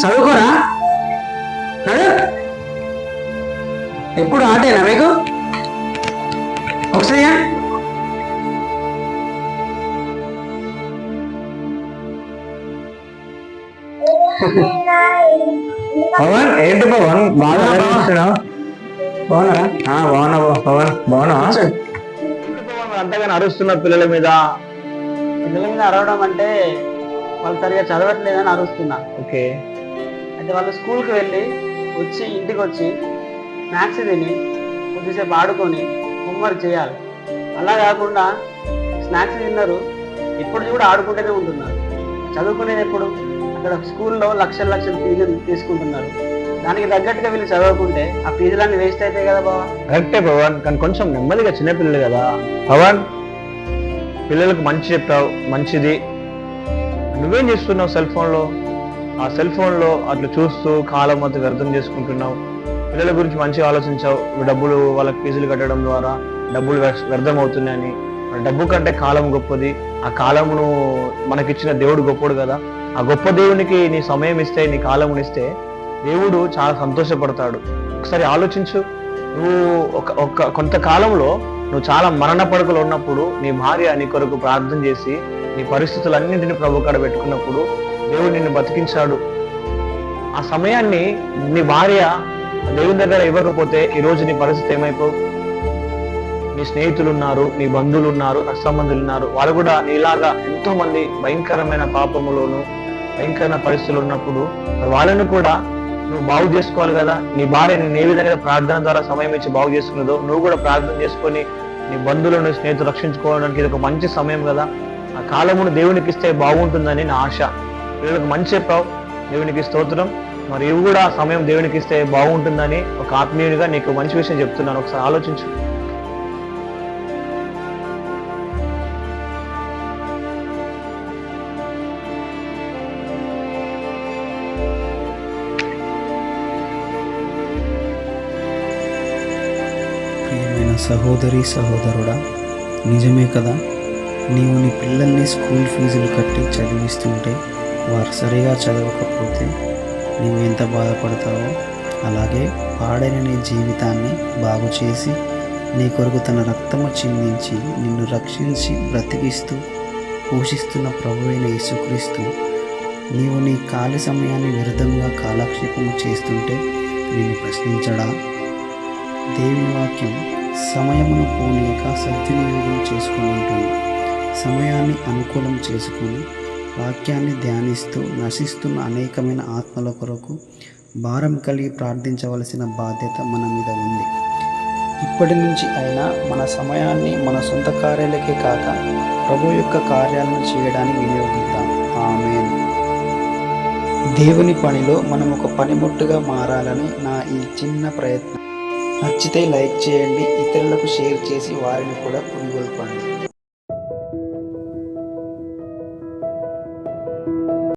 చదువుకోరా? ఎప్పుడు ఆటేనా మీకు? ఒకసారి. పవన్ ఏంటి పవన్? బాగా బాగున్నారా? బాగున్నా పవన్. బాగున్నా. అంతగా అరుస్తున్న పిల్లల మీద పిల్లల మీద అరవడం అంటే వాళ్ళు సరిగా చదవట్లేదని అరుస్తున్నా. ఓకే. అయితే వాళ్ళు స్కూల్కి వెళ్ళి వచ్చి ఇంటికి వచ్చి స్నాక్స్ తిని కొద్దిసేపు ఆడుకొని హోంవర్క్ చేయాలి. అలా కాకుండా స్నాక్స్ తిన్నారు ఇప్పుడు కూడా ఆడుకుంటూనే ఉంటున్నారు. చదువుకునేది ఎప్పుడు? అక్కడ స్కూల్లో లక్షల లక్షల ఫీజులు తీసుకుంటున్నారు. దానికి తగ్గట్టుగా వీళ్ళు చదవకుంటే ఆ ఫీజులన్నీ వేస్ట్ అవుతాయి కదా బాబా కరెక్టే పవన్ కానీ కొంచెం నెమ్మదిగా చిన్నపిల్లలు కదా. పవన్ పిల్లలకు మంచి చెప్పావు మంచిది. నువ్వేం చేస్తున్నావు సెల్ ఫోన్లో ఆ సెల్ ఫోన్లో అట్లా చూస్తూ కాలం అంతా వ్యర్థం చేసుకుంటున్నావు. పిల్లల గురించి మంచిగా ఆలోచించావు. డబ్బులు వాళ్ళకి ఫీజులు కట్టడం ద్వారా డబ్బులు వ్యర్థం అవుతున్నాయని డబ్బు కంటే కాలం గొప్పది. ఆ కాలమును మనకిచ్చిన దేవుడు గొప్పడు కదా. ఆ గొప్ప దేవునికి నీ సమయం ఇస్తే నీ కాలమును ఇస్తే దేవుడు చాలా సంతోషపడతాడు. ఒకసారి ఆలోచించు. నువ్వు ఒక ఒక కొంతకాలంలో నువ్వు చాలా మరణ పడుకలో ఉన్నప్పుడు నీ భార్య నీ కొరకు ప్రార్థన చేసి నీ పరిస్థితులన్నింటినీ ప్రభు కాడ పెట్టుకున్నప్పుడు దేవుడు నిన్ను బతికించాడు. ఆ సమయాన్ని నీ భార్య దేవుని దగ్గర ఇవ్వకపోతే ఈ రోజు నీ పరిస్థితి ఏమైపో? నీ స్నేహితులు ఉన్నారు నీ బంధువులు ఉన్నారు నా సంబంధులు ఉన్నారు వారు కూడా నీలాగా ఎంతో మంది భయంకరమైన పాపములోను భయంకరమైన పరిస్థితులు ఉన్నప్పుడు వాళ్ళను కూడా నువ్వు బాగు చేసుకోవాలి కదా? నీ భార్య నేను ఏ విధంగా ప్రార్థన ద్వారా సమయం ఇచ్చి బాగు చేసుకున్నదో నువ్వు కూడా ప్రార్థన చేసుకొని నీ బంధువులను స్నేహితులు రక్షించుకోవడానికి ఇది ఒక మంచి సమయం కదా? ఆ కాలమును దేవునికి ఇస్తే బాగుంటుందని నా ఆశ. వీళ్ళకి మంచి చెప్పావు. దేవునికి స్తోత్రం. మరి ఇవి కూడా ఆ సమయం దేవునికి ఇస్తే బాగుంటుందని ఒక ఆత్మీయునిగా నీకు మంచి విషయం చెప్తున్నాను. ఒకసారి ఆలోచించు. సహోదరి సహోదరుడా నిజమే కదా? నీవు నీ పిల్లల్ని స్కూల్ ఫీజులు కట్టి చదివిస్తుంటే వారు సరిగా చదవకపోతే నీవు ఎంత బాధపడతావో అలాగే పాడైన నీ జీవితాన్ని బాగు చేసి నీ కొరకు తన రక్తము చిందించి నిన్ను రక్షించి బ్రతికిస్తూ పోషిస్తున్న ప్రభువైన యేసుక్రీస్తు నీవు నీ ఖాళీ సమయాన్ని వ్యర్థంగా కాలక్షేపము చేస్తుంటే నిన్ను ప్రశ్నించడా? దేవుని వాక్యం సమయమును పోనీయక సద్వినియోగం చేసుకుని ఉంటుంది సమయాన్ని అనుకూలం చేసుకొని వాక్యాన్ని ధ్యానిస్తూ నశిస్తున్న అనేకమైన ఆత్మల కొరకు భారం కలిగి ప్రార్థించవలసిన బాధ్యత మన మీద ఉంది. ఇప్పటి నుంచి అయినా మన సమయాన్ని మన సొంత కార్యాలకే కాక ప్రభు యొక్క కార్యాలను చేయడానికి వినియోగిద్దాం. ఆమె దేవుని పనిలో మనం ఒక పనిముట్టుగా మారాలని నా ఈ చిన్న ప్రయత్నం. నచ్చితే లైక్ చేయండి ఇతరులకు షేర్ చేసి వారిని కూడా పురిగొల్పండి